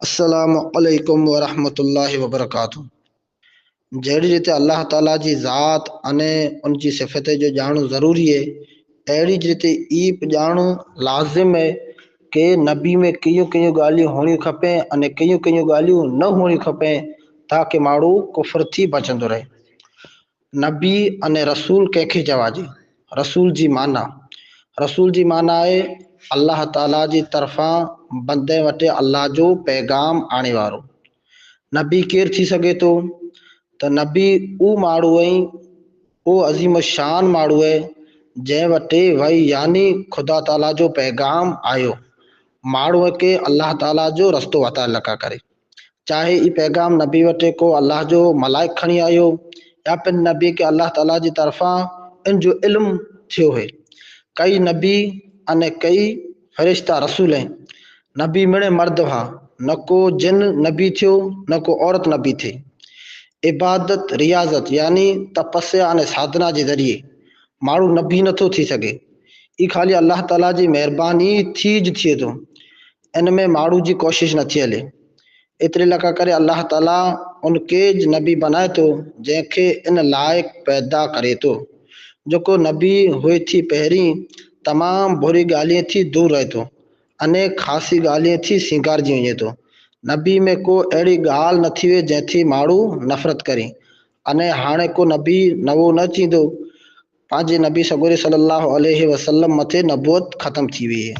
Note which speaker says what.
Speaker 1: السلام علیکم ورحمۃ اللہ وبرکاتہ۔ جڑی ریت اللہ تعالیٰ جی ذات انے ان جی صفت جو جانو ضروری ہے اڑی ریت ای جانو لازم ہے کہ نبی میں کئیوں کئیوں گالیوں ہونی کھپیں، انے کئیوں کئیوں گالیوں نہ ہونی کھپیں تاکہ مارو کفر تھی بچند رہے۔ نبی انے رسول کہکھے جواجی رسول جی مانا۔ رسول جی مانا ہے اللہ تعالیٰ جی طرفاں بندے وٹے اللہ جو پیغام آنے وارو۔ نبی کیر تھی سکے تو؟ نبی او مارو ہے او عظیم و شان مارو ہے جے وٹے وی یعنی خدا تعالی جو پیغام آئیو مارو ہے کہ اللہ تعالی جو رستو وت نکا کرے۔ چاہے ای پیغام نبی وٹے کو اللہ جو ملائک کھى آؤ یا پھر نبی کے اللہ تعالی جی طرفا ان جو علم تھو کئی نبی این کئی فرشتہ رسول ہیں نبی مڑے مرد ہوا نہ کو جن نبی تھو نہ کو عورت نبی تھے عبادت، ریاضت یعنی تپسیا اع سادنا کے ذریعے مارو نبی نہ سکے۔ یہ خالی اللہ تعالیٰ جی مہربانی تھی جی تھی تو۔ ان میں مارو جی کوشش نہ تھی لے ایترے لگا کرے اللہ تعالیٰ ان کے جی نبی بنائے تو، جن کے ان لائق پیدا کرے تو۔ جو کو نبی ہوئی تھی پہ تمام بری گالی تھی دور رہے تو۔ انے خاصی گالیں تھی، سنگار جیوں یہ تو۔ نبی میں کو ایڑی کوئی اڑی غال نک جیتی مارو نفرت کریں انے ہانے کو نبی نو نہ نبی صگور صلی اللہ علیہ وسلم متے نبوت ختم تھی ہے۔